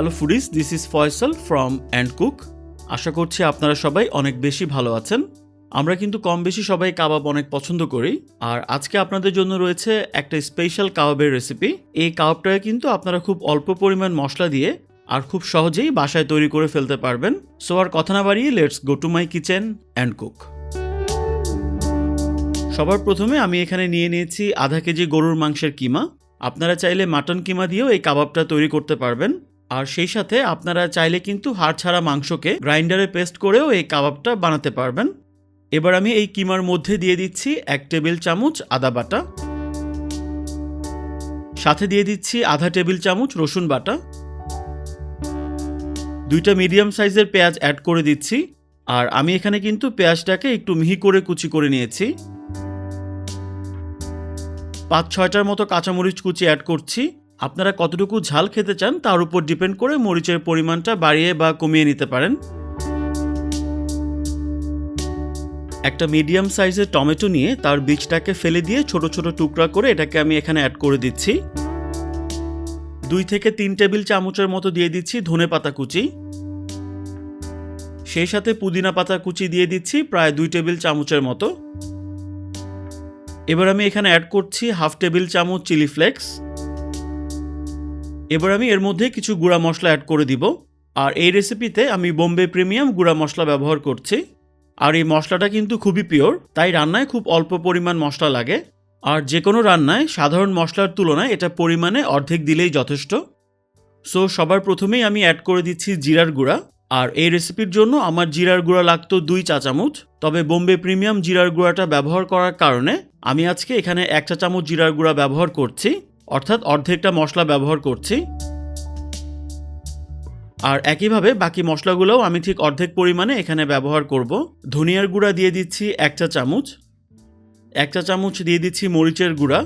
Hello foodies this is Faisal from and cook আশা করছি আপনারা সবাই অনেক বেশি ভালো আছেন। আমরা কিন্তু কম বেশি সবাই কাবাব অনেক পছন্দ করি। আর আজকে আপনাদের জন্য রয়েছে একটা স্পেশাল কাবাবের রেসিপি। এই কাবাবটাকে কিন্তু আপনারা খুব অল্প পরিমাণ মশলা দিয়ে আর খুব সহজেই বাসায় তৈরি করে ফেলতে পারবেন। সো আর কথা না বাড়িয়ে let's go to my kitchen and cook সবার প্রথমে আমি এখানে নিয়ে নিয়েছি আধা কেজি গরুর মাংসের কিমা। আপনারা চাইলে মাটন কিমা দিয়েও এই কাবাবটা তৈরি করতে পারবেন। আর সেই সাথে আপনারা চাইলে কিন্তু হাড় ছাড়া মাংসকে গ্রাইন্ডারে পেস্ট করেও এই কাবাবটা বানাতে পারবেন। এবার আমি এই কিমার মধ্যে দিয়ে দিচ্ছি এক টেবিল চামচ আদা বাটা। সাথে দিয়ে দিচ্ছি আধা টেবিল চামচ রসুন বাটা। দুইটা মিডিয়াম সাইজের পেঁয়াজ অ্যাড করে দিচ্ছি। আর আমি এখানে কিন্তু পেঁয়াজটাকে একটু মিহি করে কুচি করে নিয়েছি। পাঁচ ছয়টার মতো কাঁচামরিচ কুচি অ্যাড করছি। আপনারা কতটুকু ঝাল খেতে চান তার উপর ডিপেন্ড করে মরিচের পরিমাণটা বাড়িয়ে বা কমিয়ে নিতে পারেন। একটা মিডিয়াম সাইজের টমেটো নিয়ে তার বীজটাকে ফেলে দিয়ে ছোট ছোট টুকরা করে এটাকে আমি এখানে অ্যাড করে দিচ্ছি। দুই থেকে তিন টেবিল চামচের মতো দিয়ে দিচ্ছি ধনে পাতা কুচি। সেই সাথে পুদিনা পাতা কুচি দিয়ে দিচ্ছি প্রায় দুই টেবিল চামচের মতো। এবার আমি এখানে অ্যাড করছি হাফ টেবিল চামচ চিলি ফ্লেক্স। এবার আমি এর মধ্যে কিছু গুঁড়া মশলা অ্যাড করে দিব। আর এই রেসিপিতে আমি বোম্বে প্রিমিয়াম গুঁড়া মশলা ব্যবহার করছি। আর এই মশলাটা কিন্তু খুবই পিওর তাই রান্নায় খুব অল্প পরিমাণ মশলা লাগে। আর যে কোনো রান্নায় সাধারণ মশলার তুলনায় এটা পরিমাণে অর্ধেক দিলেই যথেষ্ট। সো সবার প্রথমেই আমি অ্যাড করে দিচ্ছি জিরার গুঁড়া। আর এই রেসিপির জন্য আমার জিরার গুঁড়া লাগতো দুই চা চামচ তবে বোম্বে প্রিমিয়াম জিরার গুঁড়াটা ব্যবহার করার কারণে আমি আজকে এখানে এক চা চামচ জিরার গুঁড়া ব্যবহার করছি। অর্থাৎ অর্ধেকটা মশলা ব্যবহার করছি। আর একইভাবে বাকি মশলাগুলোও আমি ঠিক অর্ধেক পরিমাণে এখানে ব্যবহার করব। ধনিয়ার গুঁড়া দিয়ে দিচ্ছি এক চা চামচ। এক চা চামচ দিয়ে দিচ্ছি মরিচের গুঁড়া।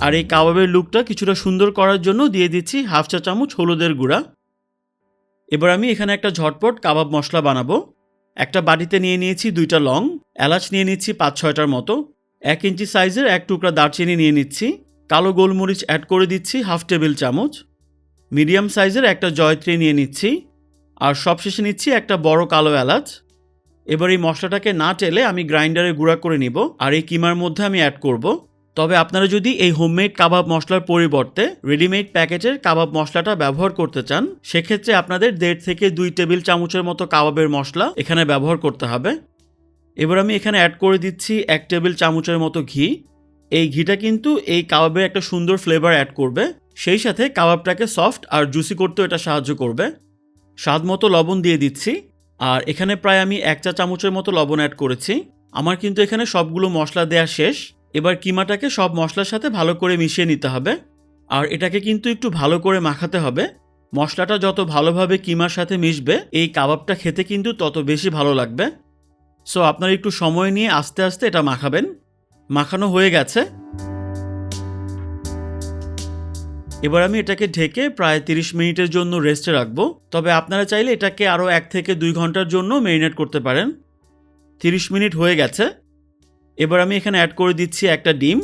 আর এই কাবাবের লুকটা কিছুটা সুন্দর করার জন্য দিয়ে দিচ্ছি হাফ চা চামচ হলুদের গুঁড়া। এবার আমি এখানে একটা ঝটপট কাবাব মশলা বানাবো। একটা বাটিতে নিয়ে নিয়েছি দুইটা লং, এলাচ নিয়ে নিচ্ছি পাঁচ ছয়টার মতো। এক ইঞ্চি সাইজের এক টুকরা দারচিনি নিয়ে নিচ্ছি, কালো গোলমরিচ অ্যাড করে দিচ্ছি হাফ টেবিল চামচ মিডিয়াম সাইজের একটা জয়ত্রী নিয়ে নিচ্ছি, আর সবশেষে নিচ্ছি একটা বড় কালো এলাচ। এবার এই মশলাটাকে না টেলে আমি গ্রাইন্ডারে গুঁড়া করে নিব, আর এই কিমার মধ্যে আমি অ্যাড করব। তবে আপনারা যদি এই হোমমেড কাবাব মশলার পরিবর্তে রেডিমেড প্যাকেটের কাবাব মশলাটা ব্যবহার করতে চান, সেক্ষেত্রে আপনাদের দেড় থেকে দুই টেবিল চামচের মতো কাবাবের মশলা এখানে ব্যবহার করতে হবে। এবার আমি এখানে অ্যাড করে দিচ্ছি এক টেবিল চামচের মতো ঘি। এই ঘিটা কিন্তু এই কাবাবের একটা সুন্দর ফ্লেভার অ্যাড করবে। সেই সাথে কাবাবটাকে সফট আর জুসি করতেও এটা সাহায্য করবে। স্বাদ মতো লবণ দিয়ে দিচ্ছি। আর এখানে প্রায় আমি এক চা চামচের মতো লবণ অ্যাড করেছি। আমার কিন্তু এখানে সবগুলো মশলা দেওয়া শেষ। এবার কিমাটাকে সব মশলার সাথে ভালো করে মিশিয়ে নিতে হবে। আর এটাকে কিন্তু একটু ভালো করে মাখাতে হবে। মশলাটা যত ভালোভাবে কিমার সাথে মিশবে, এই কাবাবটা খেতে কিন্তু তত বেশি ভালো লাগবে। সো আপনারা একটু সময় নিয়ে আস্তে আস্তে এটা মাখাবেন। মাখানো হয়ে গেছে। এবার আমি এটাকে ঢেকে প্রায় 30 মিনিটের জন্য রেস্টে রাখব। তবে আপনারা চাইলে এটাকে আরও এক থেকে দুই ঘণ্টার জন্য মেরিনেট করতে পারেন। 30 মিনিট হয়ে গেছে। এবার আমি এখানে অ্যাড করে দিচ্ছি একটা ডিম।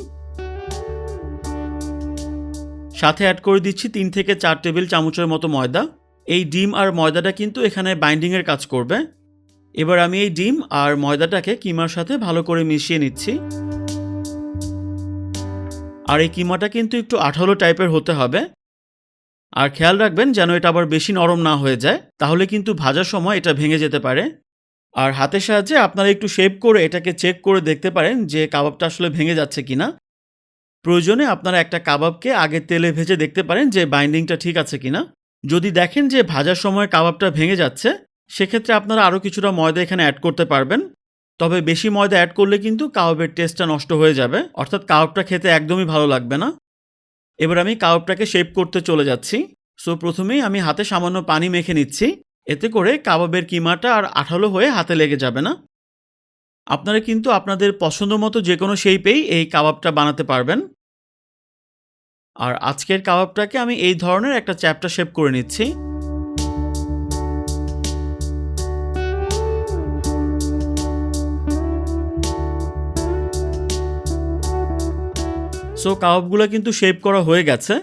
সাথে অ্যাড করে দিচ্ছি তিন থেকে চার টেবিল চামচের মতো ময়দা। এই ডিম আর ময়দাটা কিন্তু এখানে বাইন্ডিংয়ের কাজ করবে। এবার আমি এই ডিম আর ময়দাটাকে কিমার সাথে ভালো করে মিশিয়ে নিচ্ছি। আর এই কিমাটা কিন্তু একটু আঠালো টাইপের হতে হবে। আর খেয়াল রাখবেন যেন এটা আবার বেশি নরম না হয়ে যায়, তাহলে কিন্তু ভাজার সময় এটা ভেঙে যেতে পারে। আর হাতের সাহায্যে আপনারা একটু শেপ করে এটাকে চেক করে দেখতে পারেন যে কাবাবটা আসলে ভেঙে যাচ্ছে কি না প্রয়োজনে আপনারা একটা কাবাবকে আগে তেলে ভেজে দেখতে পারেন যে বাইন্ডিংটা ঠিক আছে কিনা। যদি দেখেন যে ভাজার সময় কাবাবটা ভেঙে যাচ্ছে সেক্ষেত্রে আপনারা আরও কিছুটা ময়দা এখানে অ্যাড করতে পারবেন। তবে বেশি ময়দা অ্যাড করলে কিন্তু কাবাবের টেস্টটা নষ্ট হয়ে যাবে। অর্থাৎ কাবাবটা খেতে একদমই ভালো লাগবে না। এবার আমি কাবাবটাকে শেপ করতে চলে যাচ্ছি। সো প্রথমেই আমি হাতে সামান্য পানি মেখে নিচ্ছি। এতে করে কাবাবের কিমাটা আর আঠালো হয়ে হাতে লেগে যাবে না। আপনারা কিন্তু আপনাদের পছন্দ মতো যে কোনো শেপেই এই কাবাবটা বানাতে পারবেন। আর আজকের কাবাবটাকে আমি এই ধরনের একটা চ্যাপটা শেপ করে নিচ্ছি। সো কাবাবগুলো কিন্তু শেপ করা হয়ে গেছে।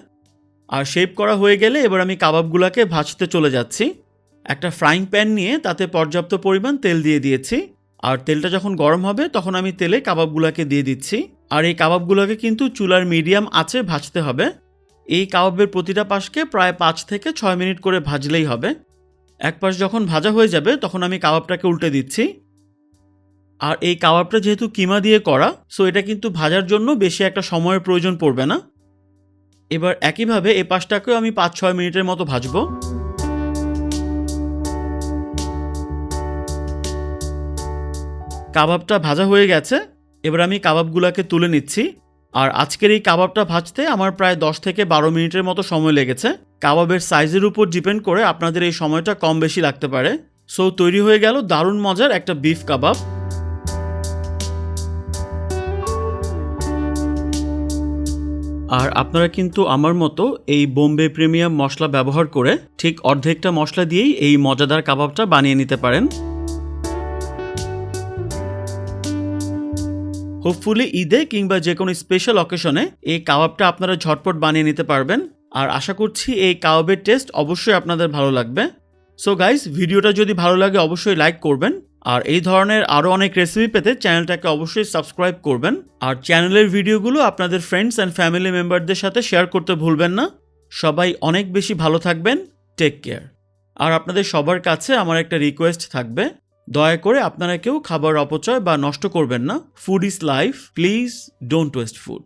আর শেপ করা হয়ে গেলে এবার আমি কাবাবগুলোকে ভাজতে চলে যাচ্ছি। একটা ফ্রাইং প্যান নিয়ে তাতে পর্যাপ্ত পরিমাণ তেল দিয়ে দিয়েছি। আর তেলটা যখন গরম হবে, তখন আমি তেলে কাবাবগুলোকে দিয়ে দিচ্ছি। আর এই কাবাবগুলোকে কিন্তু চুলার মিডিয়াম আছে ভাজতে হবে। এই কাবাবের প্রতিটা পাশকে প্রায় পাঁচ থেকে ছয় মিনিট করে ভাজলেই হবে। এক পাশ যখন ভাজা হয়ে যাবে, তখন আমি কাবাবটাকে উল্টে দিচ্ছি। আর এই কাবাবটা যেহেতু কিমা দিয়ে করা সো এটা কিন্তু ভাজার জন্য বেশি একটা সময়ের প্রয়োজন পড়বে না। এবার একইভাবে এ পাশটাকেও আমি পাঁচ ছয় মিনিটের মতো ভাজবো। কাবাবটা ভাজা হয়ে গেছে, এবার আমি কাবাবগুলোকে তুলে নিচ্ছি। আর আজকের এই কাবাবটা ভাজতে আমার প্রায় দশ থেকে বারো মিনিটের মতো সময় লেগেছে। কাবাবের সাইজের উপর ডিপেন্ড করে আপনাদের এই সময়টা কম বেশি লাগতে পারে। সো তৈরি হয়ে গেল দারুণ মজার একটা বিফ কাবাব। আর আপনারা কিন্তু আমার মতো এই বোম্বে প্রিমিয়াম মশলা ব্যবহার করে ঠিক অর্ধেকটা মশলা দিয়েই এই মজাদার কাবাবটা বানিয়ে নিতে পারেন। হোপফুলি ঈদে কিংবা যে কোনো স্পেশাল অকেশনে এই কাবাবটা আপনারা ঝটপট বানিয়ে নিতে পারবেন। আর আশা করছি এই কাবাবের টেস্ট অবশ্যই আপনাদের ভালো লাগবে। সো গাইস ভিডিওটা যদি ভালো লাগে অবশ্যই লাইক করবেন। আর এই ধরনের আরও অনেক রেসিপি পেতে চ্যানেলটাকে অবশ্যই সাবস্ক্রাইব করবেন। আর চ্যানেলের ভিডিওগুলো আপনাদের ফ্রেন্ডস অ্যান্ড ফ্যামিলি মেম্বারদের সাথে শেয়ার করতে ভুলবেন না। সবাই অনেক বেশি ভালো থাকবেন। টেক কেয়ার আর আপনাদের সবার কাছে আমার একটা রিকোয়েস্ট থাকবে। দয়া করে আপনারা কেউ খাবার অপচয় বা নষ্ট করবেন না। Food is life please don't waste food